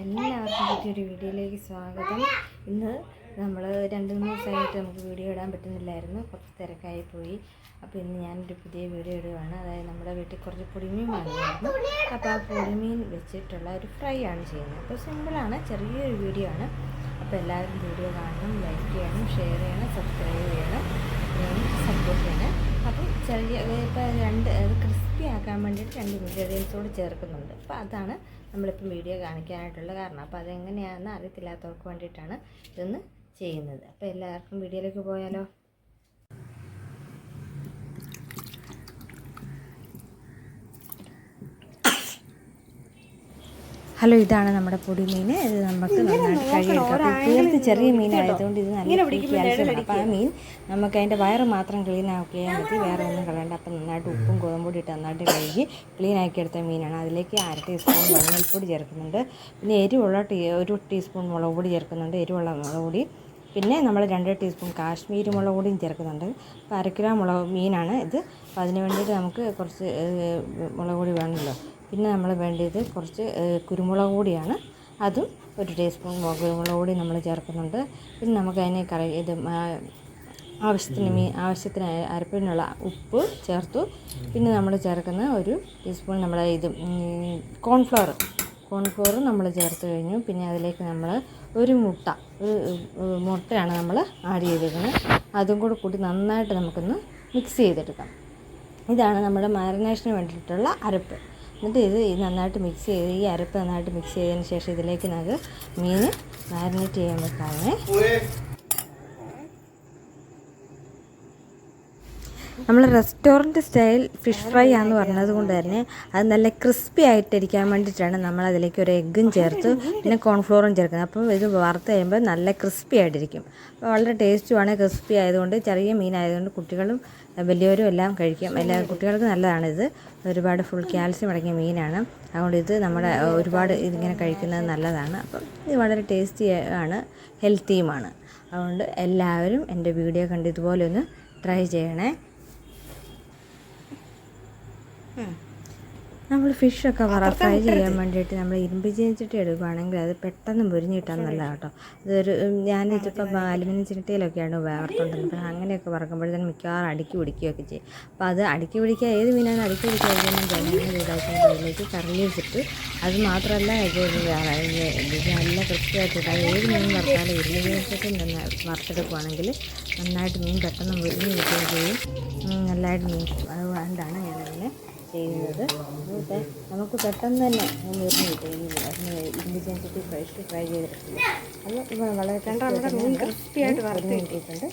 എല്ലാവർക്കും പുതിയൊരു വീഡിയോയിലേക്ക് സ്വാഗതം. ഇന്ന് നമ്മൾ രണ്ട് മൂന്ന് ദിവസമായിട്ട് നമുക്ക് വീഡിയോ ഇടാൻ പറ്റുന്നില്ലായിരുന്നു. കുറച്ച് തിരക്കായി പോയി. അപ്പോൾ ഇന്ന് ഞാനൊരു പുതിയ വീഡിയോ ഇടുകയാണ് അതായത് നമ്മുടെ വീട്ടിൽ കുറച്ച് പൊടിമീൻ വാങ്ങിയായിരുന്നു അപ്പോൾ ആ പൊടിമീൻ വെച്ചിട്ടുള്ള ഒരു ഫ്രൈ ആണ് ചെയ്യുന്നത്. അപ്പോൾ സിമ്പിളാണ് ചെറിയൊരു വീഡിയോ ആണ്. അപ്പോൾ എല്ലാവരും വീഡിയോ കാണണം ലൈക്ക് ചെയ്യണം ഷെയർ ചെയ്യണം സബ്സ്ക്രൈബ് ചെയ്യണം. ചെറിയ ഇപ്പോൾ രണ്ട് ക്രിസ്പി ആക്കാൻ വേണ്ടിയിട്ട് രണ്ട് ഇൻഗ്രീഡിയൻസ് കൂടി ചേർക്കുന്നുണ്ട്. അപ്പോൾ അതാണ് നമ്മളിപ്പം വീഡിയോ കാണിക്കാനായിട്ടുള്ള കാരണം. അപ്പോൾ അതെങ്ങനെയാണെന്ന് അറിയത്തില്ലാത്തവർക്ക് വേണ്ടിയിട്ടാണ് ഇതൊന്ന് ചെയ്യുന്നത്. അപ്പോൾ എല്ലാവർക്കും വീഡിയോയിലേക്ക് പോയാലോ? ഹലോ ഇതാണ് നമ്മുടെ പൊടി മീൻ. ഇത് നമുക്ക് നന്നായിട്ട് കഴുകിയെടുക്കാം തീർത്ത് ചെറിയ മീനായതുകൊണ്ട് ഇത് നല്ല ആ മീൻ നമുക്ക് അതിന്റെ വയറ് മാത്രം ക്ലീൻ ആക്കിയാൽ മതി വേറെ ഒന്നും കളയണ്ട. അപ്പം നന്നായിട്ട് ഉപ്പും ഗോതമ്പൊടി ഇട്ട് നന്നായിട്ട് കഴുകി ക്ലീൻ ആക്കി എടുത്ത മീനാണ്. അതിലേക്ക് അര ടീസ്പൂൺ മഞ്ഞൾപ്പൊടി ചേർക്കുന്നുണ്ട്. പിന്നെ എരിവുള്ള ടീ ഒരു ടീസ്പൂൺ മുളക് പൊടി ചേർക്കുന്നുണ്ട്. എരിവുള്ള മുളക് പൊടി. പിന്നെ നമ്മൾ രണ്ട് ടീസ്പൂൺ കാശ്മീരി മുളക് പൊടിയും ചേർക്കുന്നുണ്ട്. അപ്പോൾ അര കിലോ മുളക് മീനാണ് ഇത്. അപ്പോൾ അതിന് വേണ്ടിയിട്ട് നമുക്ക് കുറച്ച് മുളക് പൊടി വേണമല്ലോ. പിന്നെ നമ്മൾ വേണ്ടത് കുറച്ച് കുരുമുളക് കൂടിയാണ് അതും ഒരു ടീസ്പൂൺ കുരുമുളക് കൂടി നമ്മൾ ചേർക്കുന്നുണ്ട്. പിന്നെ നമുക്ക് അതിനെ കറി ഇത് ആവശ്യത്തിന് മീ ആവശ്യത്തിന് അരപ്പിനുള്ള ഉപ്പ് ചേർത്തു. പിന്നെ നമ്മൾ ചേർക്കുന്ന ഒരു ടീസ്പൂൺ നമ്മുടെ ഇത് കോൺഫ്ലവർ കോൺഫ്ലവർ നമ്മൾ ചേർത്ത് കഴിഞ്ഞു. പിന്നെ അതിലേക്ക് നമ്മൾ ഒരു മുട്ട ഒരു മുട്ടയാണ് നമ്മൾ ആഡ് ചെയ്തിരിക്കുന്നത് അതും കൂടെ കൂട്ടി നന്നായിട്ട് നമുക്കൊന്ന് മിക്സ് ചെയ്തെടുക്കാം. ഇതാണ് നമ്മുടെ മാരിനേഷന് വേണ്ടിയിട്ടുള്ള അരപ്പ്. എന്നിട്ട് ഇത് നന്നായിട്ട് മിക്സ് ചെയ്ത് ഈ അരപ്പ് നന്നായിട്ട് മിക്സ് ചെയ്തതിന് ശേഷം ഇതിലേക്ക് നമുക്ക് മീൻ മാരിനേറ്റ് ചെയ്യാൻ വെക്കാമേ നമ്മൾ റെസ്റ്റോറന്റ് സ്റ്റൈൽ ഫിഷ് ഫ്രൈ ആണെന്ന് പറഞ്ഞത് കൊണ്ട് തന്നെ അത് നല്ല ക്രിസ്പി ആയിട്ടിരിക്കാൻ വേണ്ടിയിട്ടാണ് നമ്മൾ അതിലേക്ക് ഒരു എഗ്ഗും ചേർത്ത് പിന്നെ കോൺഫ്ലോറും ചേർക്കുന്നത്. അപ്പം ഇത് വറുത്ത് കഴിയുമ്പോൾ നല്ല ക്രിസ്പി ആയിട്ടിരിക്കും. അപ്പോൾ വളരെ ടേസ്റ്റുമാണ് ക്രിസ്പി ആയതുകൊണ്ട് ചെറിയ മീനായതുകൊണ്ട് കുട്ടികളും വലിയവരും എല്ലാം കഴിക്കും. എല്ലാ കുട്ടികൾക്ക് നല്ലതാണിത്. ഒരുപാട് ഫുൾ കാൽസ്യം അടങ്ങിയ മീനാണ്. അതുകൊണ്ട് ഇത് നമ്മുടെ ഒരുപാട് ഇതിങ്ങനെ കഴിക്കുന്നത് നല്ലതാണ്. അപ്പം ഇത് വളരെ ടേസ്റ്റി ആണ് ഹെൽത്തിയുമാണ്. അതുകൊണ്ട് എല്ലാവരും എന്റെ വീഡിയോ കണ്ട് ഇതുപോലെ ഒന്ന് ട്രൈ ചെയ്യണേ. നമ്മൾ ഫിഷൊക്കെ ഫ്രൈ ചെയ്യാൻ വേണ്ടിയിട്ട് നമ്മൾ ഇരുമ്പ് ചീനിച്ചട്ടി എടുക്കുകയാണെങ്കിൽ അത് പെട്ടെന്ന് മുരിഞ്ഞ് കിട്ടാൻ നല്ല കേട്ടോ. അതൊരു ഞാൻ ഇതിപ്പോൾ അലുമിനിയം ചിരട്ടിയിലൊക്കെയാണ് വറുത്തുകൊണ്ടിരുന്നത് അപ്പോൾ അങ്ങനെയൊക്കെ വറക്കുമ്പോഴത്തേനും മിക്കവാറും അടുക്കി പിടിക്കുകയൊക്കെ ചെയ്യും. അപ്പോൾ അത് അടുക്കി പിടിക്കുക ഏത് മീനാണ് അടുക്കി പിടിക്കാതിരിക്കുന്നത് ജനങ്ങൾ ഇതാക്കുന്ന അതിലേക്ക് കറി വെച്ചിട്ട് അത് മാത്രമല്ല ഇത് നല്ല കൃത്യമായിട്ട് ഏത് മീൻ വറുത്താലും ഇരുമ്പ് ചീനിച്ചട്ടി നിന്ന് വറുത്തെടുക്കുകയാണെങ്കിൽ നന്നായിട്ട് മീൻ പെട്ടെന്ന് മുരിഞ്ഞ് കിട്ടുകയും ചെയ്യും. നല്ലതായിട്ട് മീൻ അതുകൊണ്ടാണ് ഞാനങ്ങനെ ചെയ്യുന്നത്. അതുകൊണ്ട് നമുക്ക് പെട്ടെന്ന് തന്നെ മുറിഞ്ഞ് കിട്ടും. ഇരുമ്പ് ചെഞ്ചട്ടി ഫ്രഷ് ഫ്രൈ ചെയ്തിട്ടുണ്ട് അത് വളരെ വറുത്ത് കിട്ടിയിട്ടുണ്ട്.